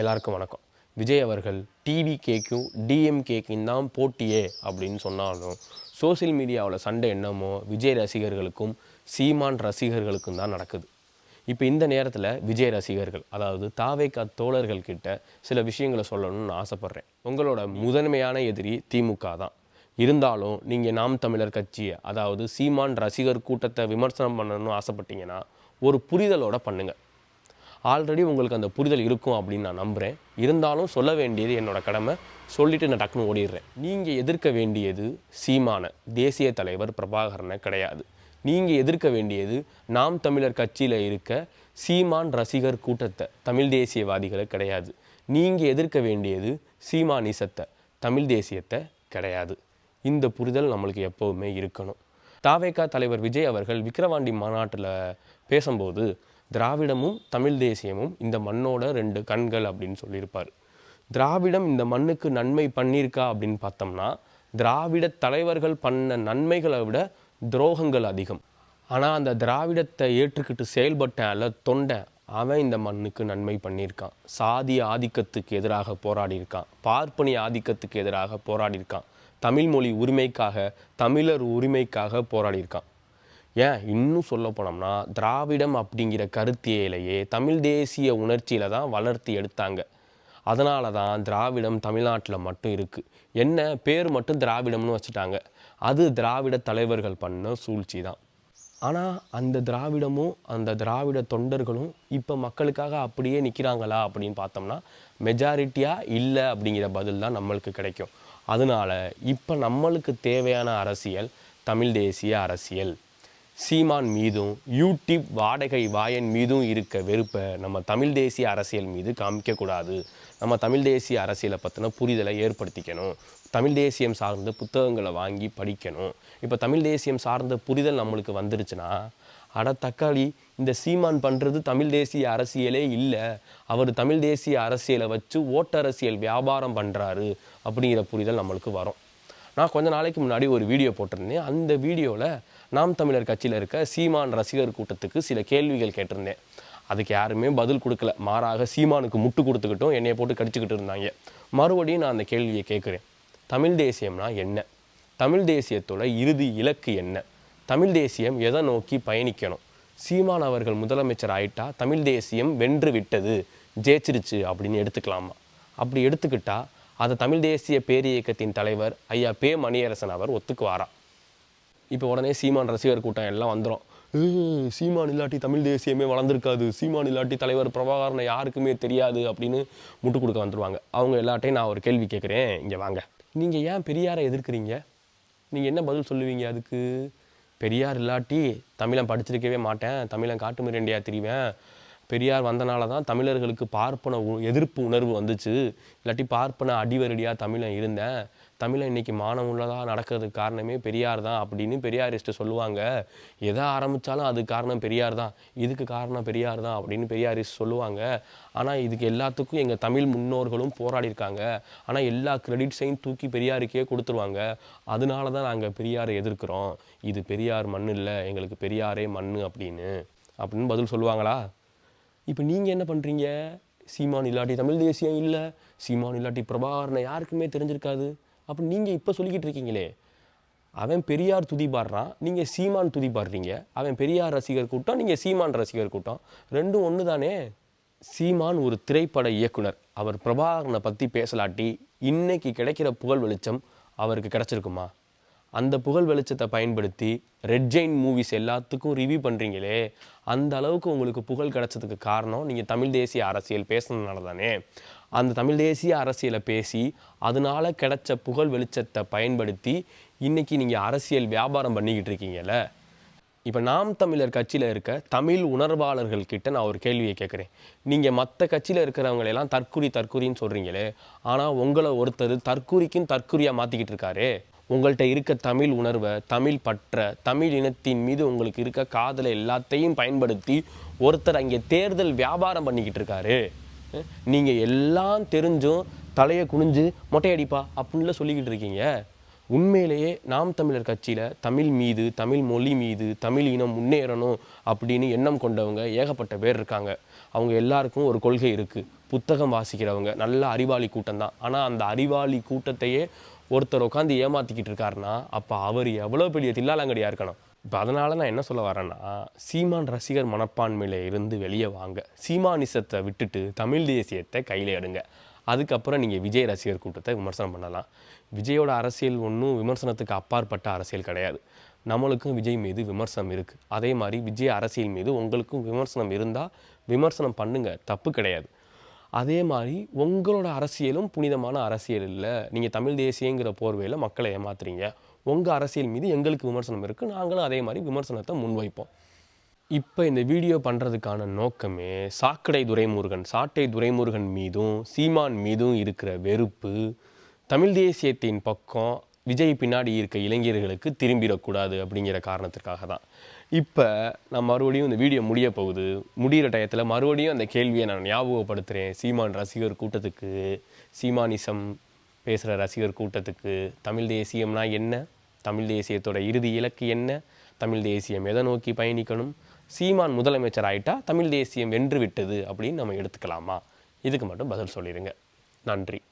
எல்லாருக்கும் வணக்கம். விஜய் அவர்கள் டிவி கேக்கும் டிஎம்கேக்கும் தான் போட்டியே அப்படின்னு சொன்னாலும் சோஷியல் மீடியாவில் சண்டை என்னமோ விஜய் ரசிகர்களுக்கும் சீமான் ரசிகர்களுக்கும் தான் நடக்குது. இப்போ இந்த நேரத்தில் விஜய் ரசிகர்கள் அதாவது தாவேக்கா தோழர்கள் கிட்ட சில விஷயங்களை சொல்லணும்னு ஆசைப்பட்றேன். உங்களோட முதன்மையான எதிரி திமுக தான். இருந்தாலும் நீங்கள் நாம் தமிழர் கட்சியை அதாவது சீமான் ரசிகர் கூட்டத்தை விமர்சனம் பண்ணணும்னு ஆசைப்பட்டீங்கன்னா ஒரு புரிதலோட பண்ணுங்கள் ஆல்ரெடி உங்களுக்கு அந்த புரிதல் இருக்கும் அப்படின்னு நான் நம்புகிறேன் இருந்தாலும் சொல்ல வேண்டியது என்னோட கடமை. சொல்லிட்டு நான் டக்குன்னு ஓடிடுறேன். நீங்கள் எதிர்க்க வேண்டியது சீமான தேசிய தலைவர் பிரபாகரனை கிடையாது. நீங்கள் எதிர்க்க வேண்டியது நாம் தமிழர் கட்சியில் இருக்க சீமான் ரசிகர் கூட்டத்தை தமிழ் தேசியவாதிகளை கிடையாது. நீங்கள் எதிர்க்க வேண்டியது சீமானிசத்தை தமிழ் தேசியத்தை கிடையாது. இந்த புரிதல் நம்மளுக்கு எப்போவுமே இருக்கணும். தாவேகா தலைவர் விஜய் அவர்கள் விக்கிரவாண்டி மாநாட்டில் பேசும்போது திராவிடமும் தமிழ் தேசியமும் இந்த மண்ணோட ரெண்டு கண்கள் அப்படின்னு சொல்லியிருப்பார். திராவிடம் இந்த மண்ணுக்கு நன்மை பண்ணியிருக்கா அப்படின்னு பார்த்தோம்னா திராவிட தலைவர்கள் பண்ண நன்மைகளை விட துரோகங்கள் அதிகம். ஆனால் அந்த திராவிடத்தை ஏற்றுக்கிட்டு செயல்பட்ட அல்ல தொண்டை அவன் இந்த மண்ணுக்கு நன்மை பண்ணியிருக்கான். சாதி ஆதிக்கத்துக்கு எதிராக போராடியிருக்கான். பார்ப்பனி ஆதிக்கத்துக்கு எதிராக போராடியிருக்கான். தமிழ் மொழி உரிமைக்காக தமிழர் உரிமைக்காக போராடியிருக்கான். ஏன் இன்னும் சொல்ல போனோம்னா திராவிடம் அப்படிங்கிற கருத்தியலையே தமிழ் தேசிய உணர்ச்சியில் தான் வளர்த்தி எடுத்தாங்க. அதனால தான் திராவிடம் தமிழ்நாட்டில் மட்டும் இருக்குது என்ன பேர் மட்டும் திராவிடம்னு வச்சுட்டாங்க. அது திராவிட தலைவர்கள் பண்ண சூழ்ச்சி தான். ஆனால் அந்த திராவிடமும் அந்த திராவிட தொண்டர்களும் இப்போ மக்களுக்காக அப்படியே நிற்கிறாங்களா அப்படின்னு பார்த்தோம்னா மெஜாரிட்டியாக இல்லை அப்படிங்கிற பதில் தான் நம்மளுக்கு கிடைக்கும். அதனால இப்போ நம்மளுக்கு தேவையான அரசியல் தமிழ் தேசிய அரசியல். சீமான் மீதும் யூடியூப் வாடகை வாயன் மீதும் இருக்க வெறுப்பை நம்ம தமிழ் தேசிய அரசியல் மீது காமிக்கக்கூடாது. நம்ம தமிழ் தேசிய அரசியலை பற்றின புரிதலை ஏற்படுத்திக்கணும். தமிழ் தேசியம் சார்ந்த புத்தகங்களை வாங்கி படிக்கணும். இப்போ தமிழ் தேசியம் சார்ந்த புரிதல் நம்மளுக்கு வந்துருச்சுன்னா அட தக்காளி இந்த சீமான் பண்ணுறது தமிழ் தேசிய அரசியலே இல்லை. அவர் தமிழ் தேசிய அரசியலை வச்சு ஓட்டரசியல் வியாபாரம் பண்ணுறாரு அப்படிங்கிற புரிதல் நம்மளுக்கு வரும். நான் கொஞ்ச நாளைக்கு முன்னாடி ஒரு வீடியோ போட்டிருந்தேன். அந்த வீடியோவில் நாம் தமிழர் கட்சியில் இருக்க சீமான் ரசிகர் கூட்டத்துக்கு சில கேள்விகள் கேட்டிருந்தேன். அதுக்கு யாருமே பதில் கொடுக்கல. மாறாக சீமானுக்கு முட்டு கொடுத்துக்கிட்டும் என்னைய போட்டு கடிச்சிக்கிட்டு இருந்தாங்க. மறுபடியும் நான் அந்த கேள்வியை கேட்குறேன். தமிழ் தேசியம்னா என்ன? தமிழ் தேசியத்தோட இறுதி இலக்கு என்ன? தமிழ் தேசியம் எதை நோக்கி பயணிக்கணும்? சீமான் அவர்கள் முதலமைச்சர் ஆயிட்டா தமிழ் தேசியம் வென்று விட்டது ஜெயிச்சிருச்சு அப்படின்னு எடுத்துக்கலாமா? அப்படி எடுத்துக்கிட்டால் அதை தமிழ் தேசிய பேரியக்கத்தின் தலைவர் ஐயா பே மணியரசன் அவர் ஒத்துக்குவாரா? இப்போ உடனே சீமான் ரசிகர் கூட்டம் எல்லாம் வந்துடும் சீமான் இல்லாட்டி தமிழ் தேசியமே வளர்ந்துருக்காது. சீமான் இல்லாட்டி தலைவர் பிரபாகரனை யாருக்குமே தெரியாது அப்படின்னு முட்டு கொடுக்க வந்துடுவாங்க அவங்க எல்லாட்டையும் நான் ஒரு கேள்வி கேட்குறேன் இங்கே வாங்க. நீங்கள் ஏன் பெரியாரை எதிர்க்கிறீங்க? நீங்கள் என்ன பதில் சொல்லுவீங்க அதுக்கு? பெரியார் இல்லாட்டி தமிழன் படிச்சிருக்கவே மாட்டேன். தமிழன் காட்டு மிரண்டியாக தெரிவேன். பெரியார் வந்தனால தான் தமிழர்களுக்கு பார்ப்பன உ- எதிர்ப்பு உணர்வு வந்துச்சு. இல்லாட்டி பார்ப்பன அடிவரடியாக தமிழன் இருந்தேன். தமிழன் இன்னைக்கு மானம் உள்ளதாக நடக்கிறதுக்கு காரணமே பெரியார் தான் அப்படின்னு பெரியாரிஸ்ட்டு சொல்லுவாங்க. எதை ஆரம்பித்தாலும் அதுக்கு காரணம் பெரியார் தான். இதுக்கு காரணம் பெரியார் தான் அப்படின்னு பெரியாரிஸ்ட் சொல்லுவாங்க. ஆனால் இதுக்கு எல்லாத்துக்கும் எங்கள் தமிழ் முன்னோர்களும் போராடியிருக்காங்க ஆனால் எல்லா கிரெடிட்ஸையும் தூக்கி பெரியாருக்கே கொடுத்துருவாங்க. அதனால தான் நாங்கள் பெரியாரை எதிர்க்கிறோம். இது பெரியார் மண் இல்லை எங்களுக்கு பெரியாரே மண் அப்படின்னு. அப்படின்னு பதில் சொல்லுவாங்களா? இப்போ நீங்கள் என்ன பண்ணுறீங்க சீமான் இல்லாட்டி தமிழ் தேசியம் இல்லை. சீமான் இல்லாட்டி பிரபாகரனை யாருக்குமே தெரிஞ்சிருக்காது. அப்போ நீங்கள் இப்போ சொல்லிக்கிட்டு இருக்கீங்களே. அவன் பெரியார் துதி பாடுறான். நீங்கள் சீமான் துதி பாடுறீங்க. அவன் பெரியார் ரசிகர் கூட்டம் நீங்கள் சீமான் ரசிகர் கூட்டம். ரெண்டும் ஒன்று தானே சீமான் ஒரு திரைப்பட இயக்குனர். அவர் பிரபாகரனை பற்றி பேசலாட்டி இன்னைக்கு கிடைக்கிற புகழ் வெளிச்சம் அவருக்கு கிடச்சிருக்குமா? அந்த புகழ் வெளிச்சத்தை பயன்படுத்தி ரெட் ஜெயின் மூவிஸ் எல்லாத்துக்கும் ரிவ்யூ பண்ணுறீங்களே அந்த அளவுக்கு உங்களுக்கு புகழ் கிடச்சதுக்கு காரணம் நீங்கள் தமிழ் தேசிய அரசியல் பேசுனதுனால தானே அந்த தமிழ் தேசிய அரசியலை பேசி அதனால கிடைச்ச புகழ் வெளிச்சத்தை பயன்படுத்தி இன்றைக்கி நீங்கள் அரசியல் வியாபாரம் பண்ணிக்கிட்டு இருக்கீங்கல்ல. இப்போ நாம் தமிழர் கட்சியில் இருக்க தமிழ் உணர்வாளர்கள் கிட்ட நான் ஒரு கேள்வியை கேட்குறேன் நீங்கள் மற்ற கட்சியில் இருக்கிறவங்களெல்லாம் தற்குறி தற்குறின்னு சொல்கிறீங்களே ஆனால் உங்களை ஒருத்தர் தற்குறிக்கும் தற்குறியாக மாற்றிக்கிட்டு இருக்காரு. உங்கள்கிட்ட இருக்க தமிழ் உணர்வை தமிழ் பற்ற தமிழ் இனத்தின் மீது உங்களுக்கு இருக்க காதலை எல்லாத்தையும் பயன்படுத்தி ஒருத்தர் அங்கே தேர்தல் வியாபாரம் பண்ணிக்கிட்டு இருக்காரு. நீங்கள் எல்லாம் தெரிஞ்சும் தலையை குனிஞ்சு மொட்டையடிப்பா அப்படின்லாம் சொல்லிக்கிட்டு இருக்கீங்க. உண்மையிலேயே நாம் தமிழர் கட்சியில் தமிழ் மீது தமிழ் மொழி மீது தமிழ் இனம் முன்னேறணும் அப்படின்னு எண்ணம் கொண்டவங்க ஏகப்பட்ட பேர் இருக்காங்க. அவங்க எல்லாருக்கும் ஒரு கொள்கை இருக்குது புத்தகம் வாசிக்கிறவங்க நல்ல அறிவாளி கூட்டம் தான். ஆனால் அந்த அறிவாளி கூட்டத்தையே ஒருத்தர் உட்காந்து ஏமாத்திக்கிட்டு இருக்காருன்னா அப்போ அவர் எவ்வளோ பெரிய தில்லாலங்கடியாக இருக்கணும்? இப்போ அதனால் நான் என்ன சொல்ல வரேன்னா சீமான் ரசிகர் மனப்பான்மையில இருந்து வெளியே வாங்க. சீமானிசத்தை விட்டுட்டு தமிழ் தேசியத்தை கையில் எடுங்க. அதுக்கப்புறம் நீங்கள் விஜய் ரசிகர் கூட்டத்தை விமர்சனம் பண்ணலாம். விஜயோட அரசியல் ஒன்றும் விமர்சனத்துக்கு அப்பாற்பட்ட அரசியல் கிடையாது. நம்மளுக்கும் விஜய் மீது விமர்சனம் இருக்குது அதே மாதிரி விஜய் அரசியல் மீது உங்களுக்கும் விமர்சனம் இருந்தால் விமர்சனம் பண்ணுங்க. தப்பு கிடையாது. அதே மாதிரி உங்களோட அரசியலும் புனிதமான அரசியல் இல்லை. நீங்கள் தமிழ் தேசியங்கிற போர்வையில் மக்களை ஏமாத்துறீங்க. உங்கள் அரசியல் மீது எங்களுக்கு விமர்சனம் இருக்குது நாங்களும் அதே மாதிரி விமர்சனத்தை முன்வைப்போம். இப்போ இந்த வீடியோ பண்ணுறதுக்கான நோக்கமே சாக்கடை துரைமுருகன் சாட்டை துரைமுருகன் மீதும் சீமான் மீதும் இருக்கிற வெறுப்பு தமிழ் தேசியத்தின் பக்கம் விஜய் பின்னாடி இருக்க இளைஞர்களுக்கு திரும்பிடக்கூடாது அப்படிங்கிற காரணத்திற்காக தான். இப்போ நான் மறுபடியும் இந்த வீடியோ முடிய போகுது. முடிகிற டயத்தில் மறுபடியும் அந்த கேள்வியை நான் ஞாபகப்படுத்துகிறேன் சீமான் ரசிகர் கூட்டத்துக்கு சீமானிசம் பேசுகிற ரசிகர் கூட்டத்துக்கு தமிழ் தேசியம்னா என்ன? தமிழ் தேசியத்தோட இறுதி இலக்கு என்ன? தமிழ் தேசியம் எதை நோக்கி பயணிக்கணும்? சீமான் முதலமைச்சர் ஆயிட்டா தமிழ் தேசியம் வென்று விட்டது அப்படின்னு நம்ம எடுத்துக்கலாமா? இதுக்கு மட்டும் பதில் சொல்லிடுங்க நன்றி.